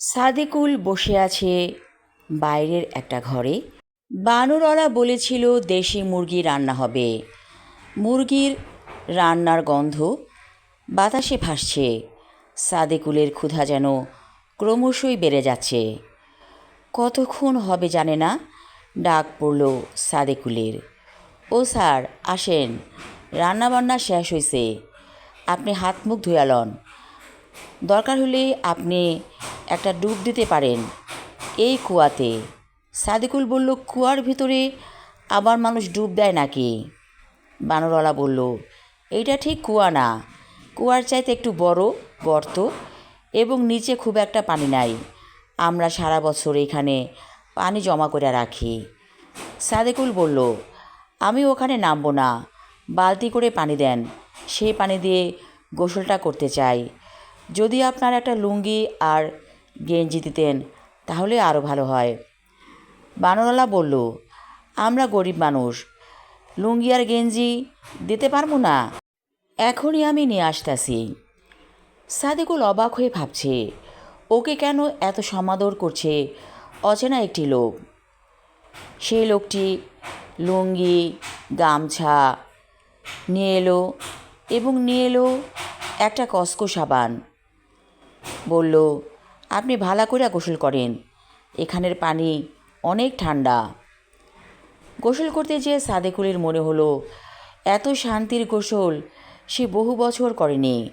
সাদেকুল বসে আছে বাইরের একটা ঘরে। বানরওয়ালা বলেছিল, দেশি মুরগি রান্না হবে। মুরগির রান্নার গন্ধ, বাতাসে ভাসছে। সাদেকুলের ক্ষুধা যেন ক্রমশই বেড়ে যাচ্ছে। কতক্ষণ হবে জানে না? ডাক পড়ল সাদেকুলের। ও স্যার, আসেন। রান্নাবান্না শেষ হয়েছে আপনি হাত মুখ ধুয়ালন দরকার হলে আপনি একটা ডুব দিতে পারেন। এই কুয়াতে। সাদিকুল বলল, কুয়ার ভিতরে আবার মানুষ ডুব দেয় নাকি? বানরওয়ালা বলল, এইটা ঠিক কুয়া না। কুয়ার চাইতে একটু বড়, গর্ত এবং নিচে খুব একটা পানি নাই। আমরা সারা বছর এখানে পানি জমা করে রাখি। সাদেকুল বলল, আমি ওখানে নামবো না। বালতি করে পানি দেন। সেই পানি দিয়ে গোসলটা করতে চাই। যদি আপনার একটা লুঙ্গি আর গেঞ্জি দিতেন, তাহলে আরও ভালো হয়। বানরওয়ালা বলল, আমরা গরিব মানুষ, লুঙ্গি আর গেঞ্জি দিতে পারব না। এখনই আমি নিয়ে আসতেছি। সাদেকুল অবাক হয়ে ভাবছে, ওকে কেন এত সমাদর করছে অচেনা একটি লোক? সেই লোকটি লুঙ্গি, গামছা, নিয়ে এলো এবং নিয়ে এলো একটা কসকো সাবান। বলল আপনি ভালা করে গোসল করেন। এখানের পানি অনেক ঠান্ডা। গোসল করতে যেয়ে সাদেকুলের মনে হলো, এত শান্তির গোসল সে বহু বছর করেনি।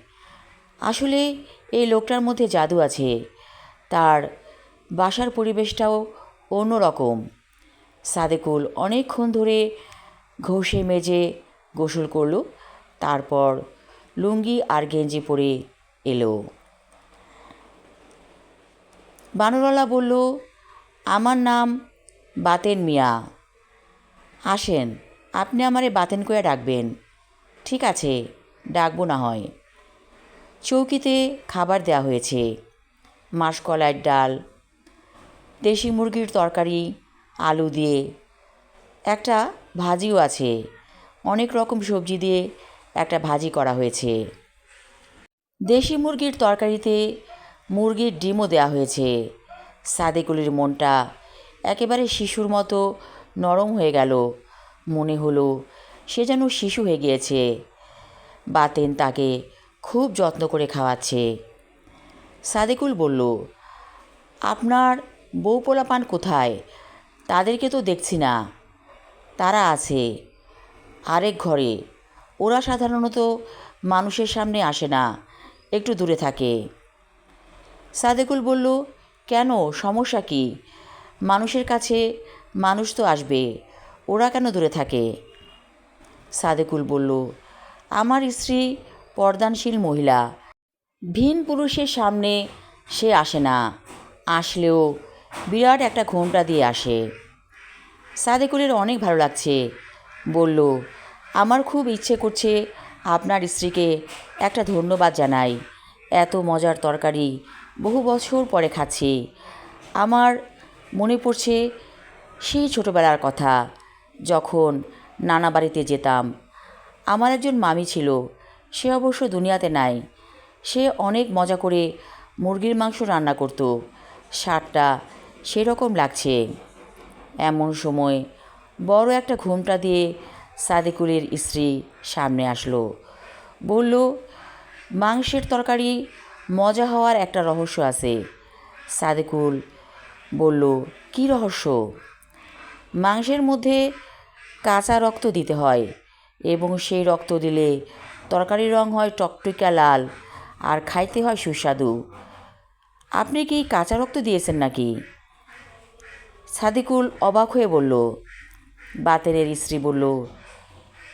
আসলে এই লোকটার মধ্যে জাদু আছে। তার বাসার পরিবেশটাও অন্যরকম। সাদেকুল অনেকক্ষণ ধরে ঘষে মেজে গোসল করল, তারপর লুঙ্গি আর গেঞ্জি পরে এলো। বানরওয়ালা বলল, আমার নাম বাতেন মিয়া। আসেন, আপনি আমারে বাতেন করে ডাকবেন। ঠিক আছে, ডাকবো না হয়। চৌকিতে খাবার দেওয়া হয়েছে, মাসকলাইয়ের ডাল, দেশি মুরগির তরকারি, আলু দিয়ে, একটা ভাজিও আছে, অনেক রকম সবজি দিয়ে একটা ভাজি করা হয়েছে। দেশি মুরগির তরকারিতে মুরগির ডিমও দেওয়া হয়েছে। সাদেকুলির মনটা একেবারে শিশুর মতো নরম হয়ে গেল। মনে হলো সে যেন শিশু হয়ে গিয়েছে। বাতেন তাকে খুব যত্ন করে খাওয়াচ্ছে। সাদেকুল বলল, আপনার বউ পোলাপান কোথায়? তাদেরকে তো দেখছি না। তারা আছে। আরেক ঘরে। ওরা সাধারণত মানুষের সামনে আসে না। একটু দূরে থাকে। সাদেকুল বলল, কেন? সমস্যা কি? মানুষের কাছে মানুষ তো আসবে। ওরা কেন দূরে থাকে? সাদেকুল বলল, আমার স্ত্রী পর্দানশীল মহিলা। ভিন পুরুষের সামনে সে আসে না। আসলেও বিরাট একটা ঘোমটা দিয়ে আসে। সাদেকুলের অনেক ভালো লাগছে। বলল, আমার খুব ইচ্ছে করছে আপনার স্ত্রীকে একটা ধন্যবাদ জানাই। এত মজার তরকারি বহু বছর পরে খাচ্ছি। আমার মনে পড়ছে সেই ছোটোবেলার কথা, যখন নানা বাড়িতে যেতাম। আমার একজন মামি ছিল, সে অবশ্য দুনিয়াতে নাই। সে অনেক মজা করে মুরগির মাংস রান্না করতো। স্বাদটা সেরকম লাগছে। এমন সময় বড় একটা ঘুমটা দিয়ে সাদেকুলের স্ত্রী সামনে আসলো। বলল, মাংসের তরকারি মজা হওয়ার একটা রহস্য আছে। সাদেকুল বলল, কী রহস্য? মাংসের মধ্যে কাঁচা রক্ত দিতে হয় এবং সেই রক্ত দিলে তরকারির রং হয় টকটকা লাল আর খাইতে হয় সুস্বাদু। আপনি কি কাঁচা রক্ত দিয়েছেন নাকি? সাদিকুল অবাক হয়ে বলল, বাতেনের স্ত্রী বলল,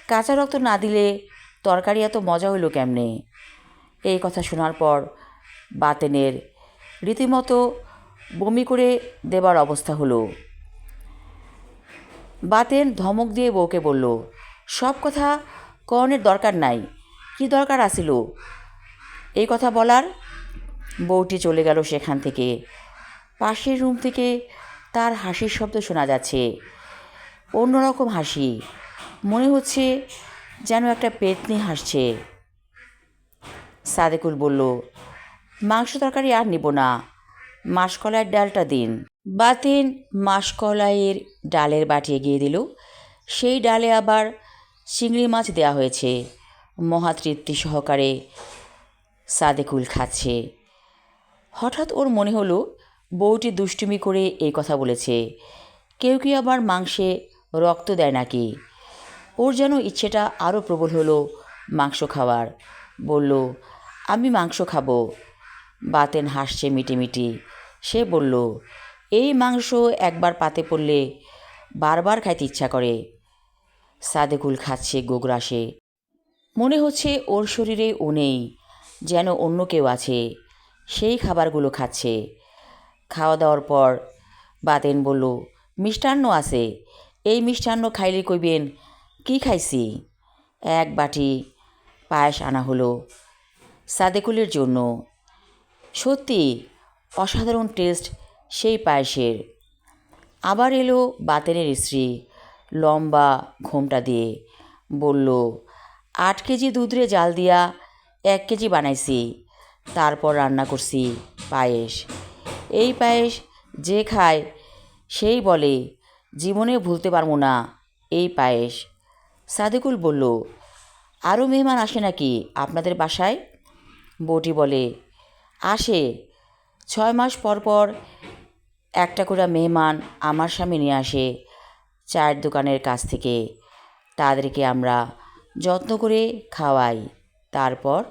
কাঁচা রক্ত না দিলে তরকারি এত মজা হইল কেমনে? এই কথা শোনার পর বাতেনের রীতিমতো বমি করে দেবার অবস্থা হলো। বাতেন ধমক দিয়ে বউকে বলল, সব কথা কনের দরকার নাই, কি দরকার আসিল এই কথা বলার বউটি চলে গেল সেখান থেকে। পাশের রুম থেকে তার হাসির শব্দ শোনা যাচ্ছে। অন্যরকম হাসি, মনে হচ্ছে যেন একটা পেতনি হাসছে। সাদেকুল বলল, মাংস তরকারি আর নিব না। মাসকলাইয়ের ডালটা দিন। বাতেন মাসকলাইয়ের ডালের বাটি এগিয়ে দিল। সেই ডালে আবার চিংড়ি মাছ দেওয়া হয়েছে। মহাতৃপ্তি সহকারে সাদেকুল খাচ্ছে। হঠাৎ ওর মনে হলো, বউটি দুষ্টুমি করে এই কথা বলেছে। কেউ কি আবার মাংসে রক্ত দেয় নাকি? ওর যেন ইচ্ছেটা আরও প্রবল হলো মাংস খাওয়ার। বলল আমি মাংস খাব। বাতেন হাসছে মিটিমিটি সে বলল, এই মাংস একবার পাতে পড়লে বারবার খাইতে ইচ্ছা করে। সাদেকুল খাচ্ছে গোগ্রাসে। মনে হচ্ছে ওর শরীরে ও নেই, যেন অন্য কেউ আছে। সেই খাবারগুলো খাচ্ছে। খাওয়া দাওয়ার পর বাতেন বলল, মিষ্টান্ন আছে। এই মিষ্টান্ন খাইলে কইবেন, কি খাইছি? এক বাটি পায়েস আনা হলো। সাদেকুলের জন্য। সত্যি, অসাধারণ টেস্ট সেই পায়েসের। আবার এলো বাতেনের স্ত্রী, লম্বা ঘোমটা দিয়ে। বলল, আট কেজি দুধরে জাল দিয়া এক কেজি বানাইছি, তারপর রান্না করছি পায়েস। এই পায়েস যে খায়, সেই বলে, জীবনে ভুলতে পারব না এই পায়েস। সাদেকুল বলল আরও মেহমান আসে নাকি আপনাদের বাসায়? বউটি বলে, আসে। ছয় মাস পর পর একটা করে মেহমান আমার স্বামী নিয়ে আসে চায়ের দোকানের কাছ থেকে। তাদেরকে আমরা যত্ন করে খাওয়াই। তারপর?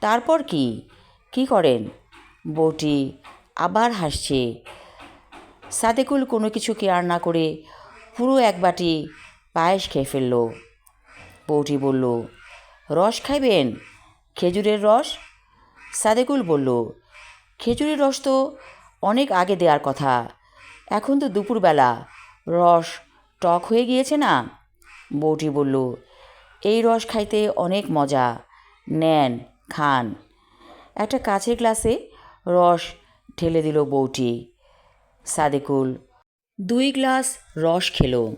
তারপর কি? কি করেন? বউটি আবার হাসছে। সাদেকুল কোনো কিছু কেয়ার না করে পুরো এক বাটি পায়েস খেয়ে ফেলল। বউটি বলল, রস খাইবেন? খেজুরের রস? সাদেকুল বলল, খেজুরের রস তো অনেক আগে দেওয়ার কথা। এখন তো দুপুরবেলা। রস টক হয়ে গিয়েছে না? বউটি বলল, এই রস খাইতে অনেক মজা। নেন, খান। একটা কাছের গ্লাসে রস ঢেলে দিল বউটি। সাদেকুল দুই গ্লাস রস খেলো।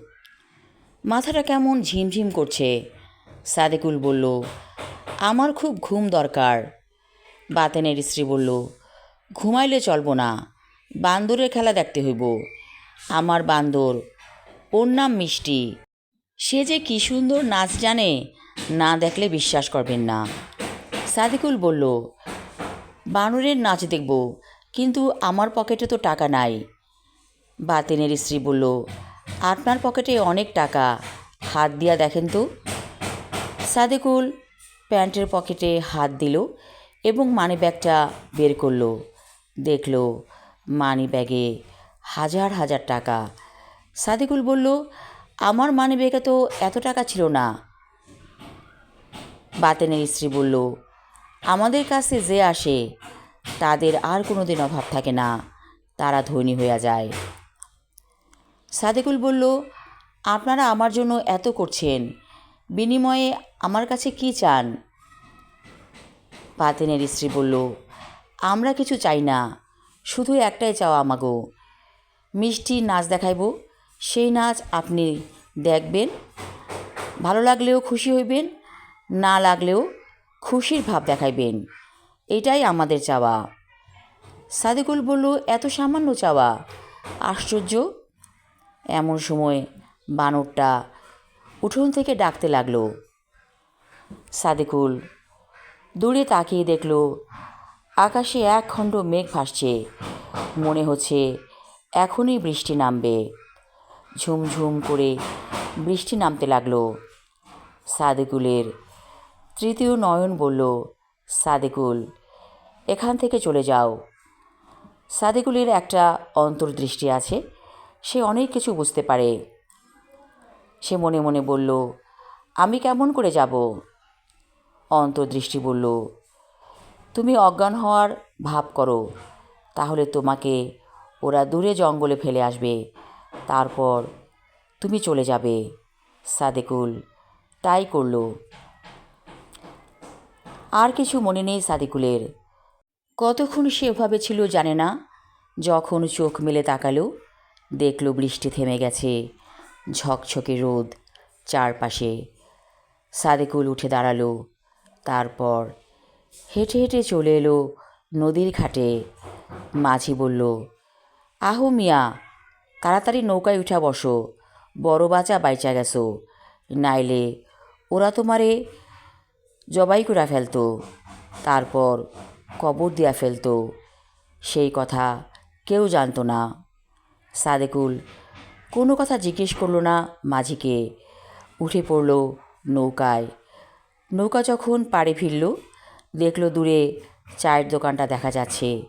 মাথাটা কেমন ঝিমঝিম করছে। সাদেকুল বলল আমার খুব ঘুম দরকার। বাতেনের স্ত্রী বলল, ঘুমাইলে চলবো না, বান্দরের খেলা দেখতে হইব। আমার বান্দর, ওর নাম মিষ্টি। সে যে কী সুন্দর নাচ জানে, না দেখলে বিশ্বাস করবেন না। সাদিকুল বলল, বানরের নাচ দেখব, কিন্তু আমার পকেটে তো টাকা নাই। বাতেনের স্ত্রী বলল, আপনার পকেটে অনেক টাকা, হাত দিয়া দেখেন তো? সাদেকুল প্যান্টের পকেটে হাত দিল এবং মানি ব্যাগটা বের করল। দেখল মানি ব্যাগে হাজার হাজার টাকা। সাদিকুল বলল, আমার মানি ব্যাগে তো এত টাকা ছিল না। বাতেনের স্ত্রী বলল, আমাদের কাছে যে আসে, তাদের আর কোনো দিন অভাব থাকে না। তারা ধনী হইয়া যায়। সাদেকুল বলল, আপনারা আমার জন্য এত করছেন বিনিময়ে আমার কাছে কি চান? পাতেনের স্ত্রী বলল, আমরা কিছু চাই না, শুধু একটাই চাওয়া আমাগো। মিষ্টি নাচ দেখাইব, সেই নাচ আপনি দেখবেন, ভালো লাগলেও খুশি হইবেন, না লাগলেও খুশির ভাব দেখাইবেন, এটাই আমাদের চাওয়া। সাদিকুল বলল, এত সামান্য চাওয়া, আশ্চর্য। এমন সময় বানরটা উঠোন থেকে ডাকতে লাগল। সাদেকুল দূরে তাকিয়ে দেখল, আকাশে এক খণ্ড মেঘ ভাসছে। মনে হচ্ছে এখনই বৃষ্টি নামবে। ঝুমঝুম করে বৃষ্টি নামতে লাগল। সাদেকুলের তৃতীয় নয়ন বলল, সাদেকুল, এখান থেকে চলে যাও। সাদেকুলের একটা অন্তর্দৃষ্টি আছে, সে অনেক কিছু বুঝতে পারে। সে মনে মনে বলল, আমি কেমন করে যাব? অন্তর্দৃষ্টি বলল, তুমি অজ্ঞান হওয়ার ভাব করো। তাহলে তোমাকে ওরা দূরে জঙ্গলে ফেলে আসবে। তারপর তুমি চলে যাবে। সাদেকুল তাই করল। আর কিছু মনে নেই সাদিকুলের। কতক্ষণ সে ওভাবে ছিল জানে না। যখন চোখ মেলে তাকালো, দেখল বৃষ্টি থেমে গেছে। ঝকঝকে রোদ, চারপাশে সাদেকুল উঠে দাঁড়াল, তারপর হেঁটে হেঁটে চলে এলো নদীর ঘাটে। মাঝি বলল, আহো মিয়া, তাড়াতাড়ি নৌকায় উঠা বসো, বড় বাঁচা বাইচা গেছো, নাইলে ওরা তোমারে জবাই করে ফেলতো, তারপর কবর দিয়া ফেলতো, সেই কথা কেউ জানতো না। সাদেকুল কোনো কথা জিজ্ঞেস করল না মাঝিকে। উঠে পড়ল নৌকায়। নৌকা যখন পাড়ে ফিরল, দেখল দূরে চায়ের দোকানটা দেখা যাচ্ছে।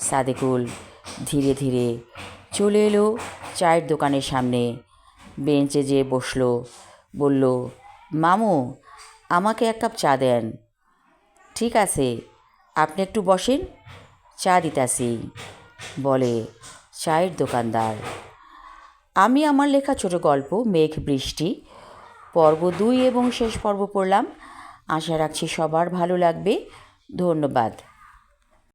সাদেকুল ধীরে ধীরে চলে এলো চায়ের দোকানের সামনে। বেঞ্চে যেয়ে বসল, বলল, মামু, আমাকে এক কাপ চা দেন। ঠিক আছে, আপনি একটু বসেন, চা দিতাসি বলে চায়ের দোকানদার আমি আমার লেখা ছোট গল্প, মেঘ, বৃষ্টি, পর্ব দুই এবং শেষ পর্ব পড়লাম। আশা রাখছি সবার ভালো লাগবে। ধন্যবাদ।